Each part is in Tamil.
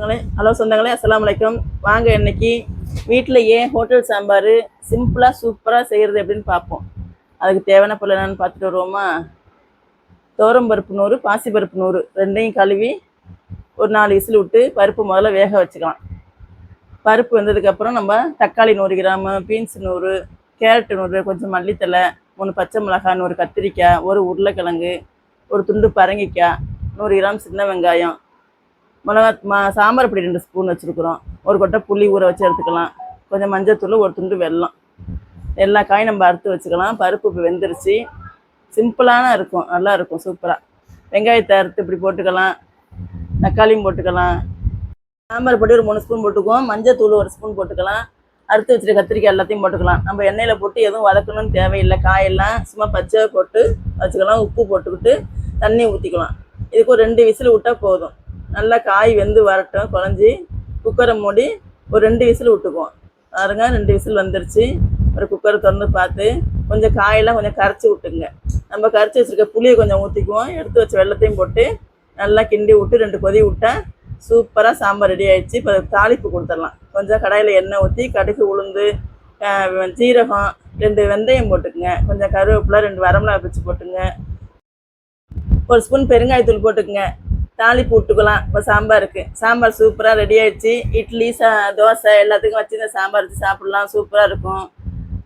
சொந்தங்களே ஹலோ சொந்தங்களே அஸ்லாம் வலைக்கம் வாங்க இன்னைக்கு ஏன் ஹோட்டல் சாம்பார் சிம்பிளாக சூப்பராக செய்கிறது எப்படின்னு பார்ப்போம். அதுக்கு தேவையான பொருள் என்னென்னு பார்த்துட்டு வருவோமா? பருப்பு நூறு பாசிப்பருப்பு நூறு ரெண்டையும் கழுவி ஒரு நாலு விசில் விட்டு பருப்பு முதல்ல வேக வச்சுக்கலாம். பருப்பு வெந்ததுக்கப்புறம் நம்ம தக்காளி நூறு கிராம் பீன்ஸ் நூறு கேரட் நூறு கொஞ்சம் மல்லித்தலை மூணு பச்சை மிளகாய் நூறு கத்திரிக்காய் ஒரு உருளைக்கிழங்கு ஒரு துண்டு பரங்கிக்காய் நூறு கிராம் சின்ன வெங்காயம் மிளகா மா சாம்பார் பொடி ரெண்டு ஸ்பூன் வச்சுருக்குறோம். ஒரு கொட்டை புளி ஊற வச்சு எடுத்துக்கலாம். கொஞ்சம் மஞ்சத்தூள் ஒரு துண்டு வெல்லம். எல்லா காயும் நம்ம அறுத்து வச்சுக்கலாம். பருப்பு இப்போ வெந்துருச்சு. சிம்பிளான இருக்கும். நல்லா இருக்கும். சூப்பராக வெங்காயத்தை அறுத்து இப்படி போட்டுக்கலாம். தக்காளியும் போட்டுக்கலாம். சாம்பார் பொடி ஒரு மூணு ஸ்பூன் போட்டுக்குவோம். மஞ்சத்தூள் ஒரு ஸ்பூன் போட்டுக்கலாம். அறுத்து வச்சுட்டு கத்திரிக்காய் எல்லாத்தையும் போட்டுக்கலாம். நம்ம எண்ணெயில் போட்டு எதுவும் வதக்கணும்னு தேவையில்லை. காயெல்லாம் சும்மா பச்சை போட்டு வச்சுக்கலாம். உப்பு போட்டுக்கிட்டு தண்ணி ஊற்றிக்கலாம் இதுக்கு ஒரு ரெண்டு விசில் விட்டால் போதும். நல்லா காய் வெந்து வரட்டும் குழஞ்சி குக்கரை மூடி ஒரு ரெண்டு விசில் விட்டுக்குவோம். பாருங்க ரெண்டு விசில் வந்துருச்சு. ஒரு குக்கரை திறந்து பார்த்து கொஞ்சம் காயெல்லாம் கொஞ்சம் கரைச்சி விட்டுங்க நம்ம கரைச்சி வச்சுருக்க புளியை கொஞ்சம் ஊற்றிக்குவோம் எடுத்து வச்ச வெள்ளத்தையும் போட்டு நல்லா கிண்டி விட்டு ரெண்டு கொதி விட்டா சூப்பராக சாம்பார் ரெடி ஆகிடுச்சு இப்போ தாளிப்பு கொடுத்துடலாம். கொஞ்சம் கடாயில் எண்ணெய் ஊற்றி கடுகு உளுந்து சீரகம் ஜீரகம் ரெண்டு வெந்தயம் போட்டுக்குங்க. கொஞ்சம் கருவேப்பிலை ரெண்டு வரமிளகா பிச்சு போட்டுங்க ஒரு ஸ்பூன் பெருங்காயத்தூள் போட்டுக்குங்க. தாளிப்பு விட்டுக்கலாம் இப்போ சாம்பாருக்கு சாம்பார் சூப்பராக ரெடி ஆயிடுச்சு. இட்லி சா தோசை எல்லாத்துக்கும் வச்சு இந்த சாம்பார் வச்சு சாப்பிட்லாம். சூப்பராக இருக்கும்.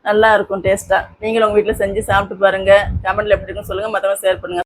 நல்லா இருக்கும் டேஸ்ட்டாக நீங்களும் உங்கள் வீட்டில் செஞ்சு சாப்பிட்டு பாருங்கள் கமெண்ட்டில் எப்படி இருக்குன்னு சொல்லுங்கள் மற்றவங்க ஷேர் பண்ணுங்கள்